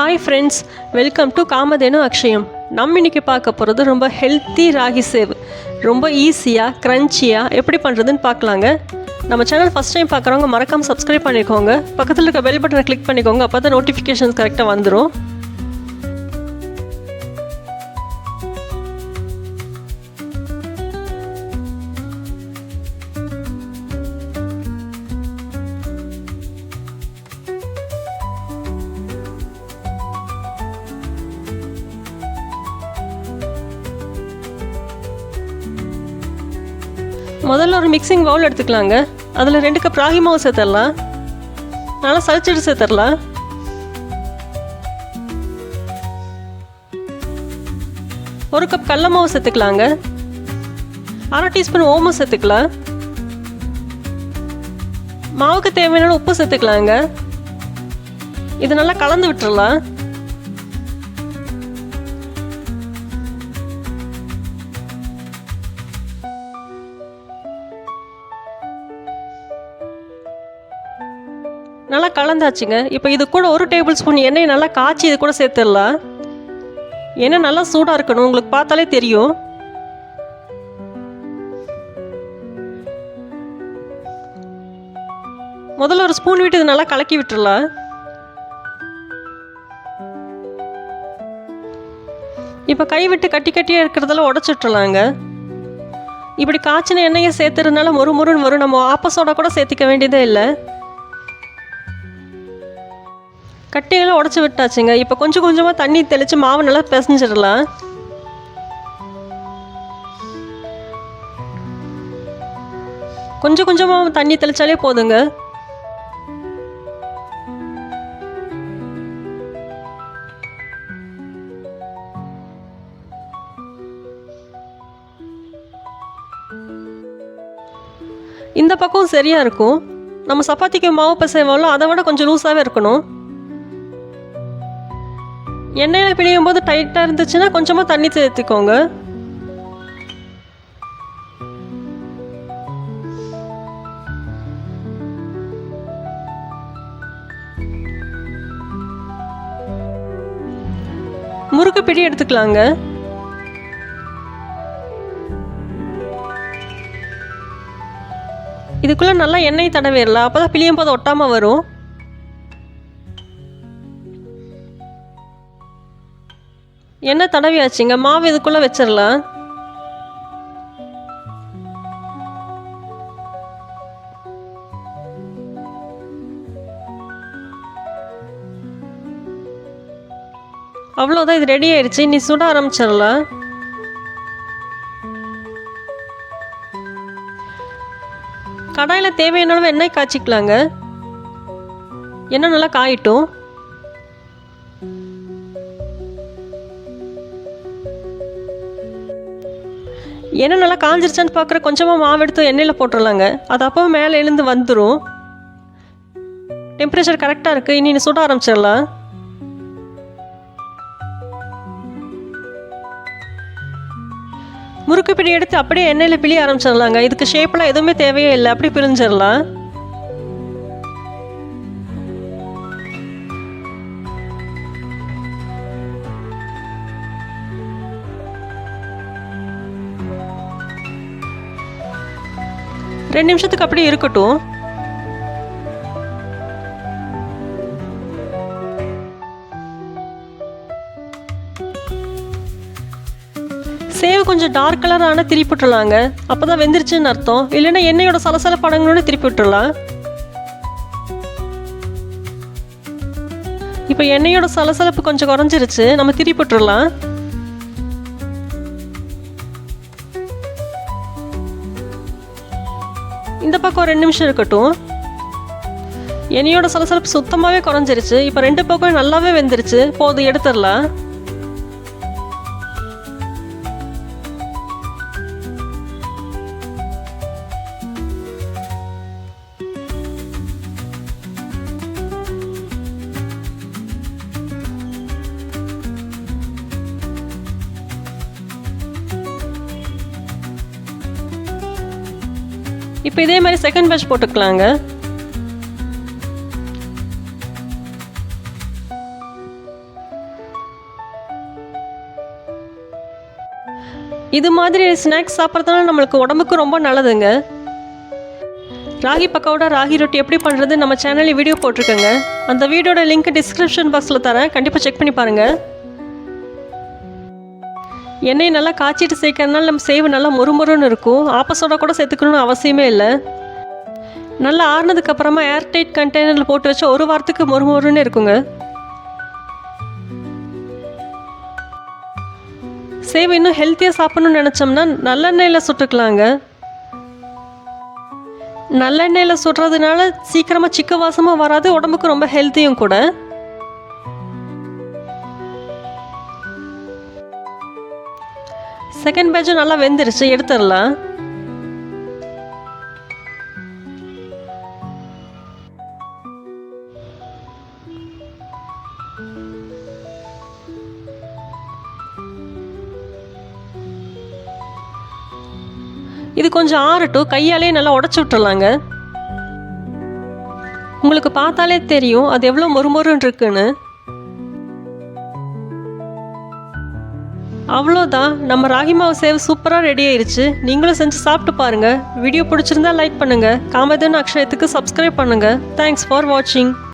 Hi friends welcome to Kamadhenu Akshayam நம்ம இன்னைக்கு பார்க்க போகிறது ரொம்ப ஹெல்த்தி ராகி சேவ். ரொம்ப ஈஸியாக க்ரன்ச்சியாக எப்படி பண்ணுறதுன்னு பார்க்கலாங்க. நம்ம சேனல் ஃபஸ்ட் டைம் பார்க்குறவங்க மறக்காமல் சப்ஸ்கிரைப் பண்ணிக்கோங்க. பக்கத்தில் இருக்க பெல் பட்டனை கிளிக் பண்ணிக்கோங்க அப்போ தான் நோட்டிஃபிகேஷன்ஸ் கரெக்டாக வந்துடும் முதல்ல ஒரு மிக்சிங் பவுல் எடுத்துக்கலாங்க. அதில் ரெண்டு கப் ராகி மாவு சேர்த்துடலாம். நல்லா சலிச்சிட்டு சேர்த்துடலாம். ஒரு கப் கடல மாவு சேர்த்துக்கலாங்க. அரை டீஸ்பூன் ஓமம் சேர்த்துக்கலாம். மாவுக்கு தேவையான உப்பு சேர்த்துக்கலாங்க. இது நல்லா கலந்து விட்டுறலாம். நல்லா கலந்தாச்சுங்க. இப்போ இது கூட ஒரு டேபிள் ஸ்பூன் எண்ணெய் நல்லா காய்ச்சி இது கூட சேர்த்துடலாம். எண்ணெய் நல்லா சூடாக இருக்கணும். உங்களுக்கு பார்த்தாலே தெரியும். முதல்ல ஒரு ஸ்பூன் விட்டு இது நல்லா கலக்கி விட்டுடலாம். இப்போ கை விட்டு கட்டி கட்டியாக இருக்கிறதெல்லாம் உடச்சி இப்படி காய்ச்சின எண்ணெயை சேர்த்துறதுனால மொறு மொறுன்னு வரும். நம்ம ஆப்பசோட கூட சேர்த்திக்க வேண்டியதே இல்லை. கட்டியெல்லாம் உடச்சி விட்டாச்சுங்க. இப்போ கொஞ்சம் கொஞ்சமாக தண்ணி தெளித்து மாவு நல்லா பிசைஞ்சிடலாம். கொஞ்சம் கொஞ்சமாக தண்ணி தெளித்தாலே போதுங்க. இந்த பக்கம் சரியாக இருக்கும். நம்ம சப்பாத்திக்கு மாவு பிசைவோம்ல அதை விட கொஞ்சம் லூஸாகவே இருக்கணும். எண்ணெயில் பிழியும் போது டைட்டாக இருந்துச்சுன்னா கொஞ்சமாக தண்ணி சேர்த்துக்கோங்க. முறுக்கு பிடி எடுத்துக்கலாங்க. இதுக்குள்ளே நல்லா எண்ணெய் தடவிடலாம். அப்போ தான் பிழியும் போது ஒட்டாமல் வரும். எண்ணெய் தடவியாச்சுங்க மாவு இதுக்குள்ளே வச்சிடலாம் அவ்வளோதான் இது ரெடி ஆயிடுச்சு. நீ சுட ஆரம்பிச்சிடலாம் கடாயில் தேவையான அளவு எண்ணெய் காய்ச்சிக்கலாங்க. எண்ணெய் நல்லா காயிட்டும். என்ன நல்லா காஞ்சிருச்சான்னு பார்க்குற கொஞ்சமாக மாவு எடுத்து எண்ணெயில் போட்டுடலாங்க. அது அப்போ மேலே எழுந்து வந்துடும் டெம்பரேச்சர் கரெக்டாக இருக்குது இனி நீ சுட ஆரம்பிச்சிடலாம். முறுக்கு பிடி எடுத்து அப்படியே எண்ணெயில் பிழிய ஆரம்பிச்சிடலாங்க. இதுக்கு ஷேப்லாம் எதுவுமே தேவையே இல்லை. அப்படி பிரிஞ்சிடலாம். ரெண்டு நிமிஷத்துக்கு அப்படியே இருக்கட்டும். சேவ் கொஞ்சம் டார்க் கலர் ஆனால் திருப்பி விட்டுருலாங்க அப்போ தான் வெந்துருச்சுன்னு அர்த்தம். இல்லைன்னா எண்ணெயோட சலசல அடங்கணும்னு திருப்பி விட்டுறலாம் இப்போ எண்ணெயோட சலசலப்பு கொஞ்சம் குறைஞ்சிருச்சு. நம்ம திருப்பி விட்டுருலாம் இந்த பக்கம் ரெண்டு நிமிஷம் இருக்கட்டும். என்னையோட சலசலப்பு சுத்தமாகவே குறைஞ்சிருச்சு. இப்போ ரெண்டு பக்கம் நல்லாவே வெந்துருச்சு. போது எடுத்துடலாம். இப்போ இதே மாதிரி செகண்ட் பேட்ச் போட்டுக்கலாங்க. இது மாதிரி ஸ்நாக்ஸ் சாப்பிட்றதுனால நம்மளுக்கு உடம்புக்கு ரொம்ப நல்லதுங்க. ராகி பக்கோடா ராகி ரொட்டி எப்படி பண்ணுறது நம்ம சேனலில் வீடியோ போட்டிருக்கோங்க. அந்த வீடியோட லிங்க் டிஸ்கிரிப்ஷன் பாக்ஸில் தரேன். கண்டிப்பாக செக் பண்ணி பாருங்கள் எண்ணெயை நல்லா காய்ச்சிட்டு சேர்க்கறதுனால நம்ம சேவு நல்லா மொறுமொறுன்னு இருக்கும். ஆப்பசோடா கூட சேர்த்துக்கணும்னு அவசியமே இல்லை. நல்லா ஆறுனதுக்கு அப்புறமா ஏர்டைட் கண்டெய்னரில் போட்டு வச்சு ஒரு வாரத்துக்கு மொறுமொறுன்னு இருக்குங்க. சேவை இன்னும் ஹெல்த்தியாக சாப்பிட்ணுன்னு நினச்சோம்னா நல்லெண்ணெயில் சுட்டுக்கலாங்க. நல்லெண்ணெயில் சுடுறதுனால சீக்கிரமாக சிக்க வாசமும் வராது உடம்புக்கு ரொம்ப ஹெல்த்தியும் கூட. செகண்ட் பேஜும் நல்லா வெந்துருச்சு எடுத்துடலாம். இது கொஞ்சம் ஆறட்டும் கையாலே நல்லா உடச்சி விட்டுறலாங்க. உங்களுக்கு பார்த்தாலே தெரியும் அது எவ்வளோ மொறுமொறுன்னு இருக்குன்னு. அவ்வளோதான். நம்ம ராகி மாவு சேவ் சூப்பராக ரெடி ஆயிடுச்சு நீங்களும் செஞ்சு சாப்பிட்டு பாருங்கள் வீடியோ பிடிச்சிருந்தா லைக் பண்ணுங்கள் காமதன் அக்ஷயத்துக்கு சப்ஸ்கிரைப் பண்ணுங்கள் தேங்க்ஸ் ஃபார் வாட்சிங்